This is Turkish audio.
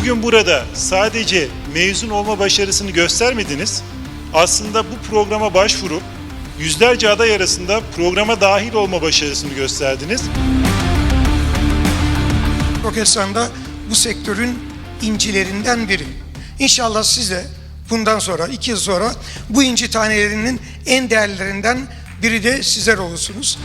Bugün burada sadece mezun olma başarısını göstermediniz. Aslında bu programa başvurup yüzlerce aday arasında programa dahil olma başarısını gösterdiniz. Roketsan da bu sektörün incilerinden biri. İnşallah siz de bundan sonra, iki yıl sonra bu inci tanelerinin en değerlilerinden biri de sizler olursunuz.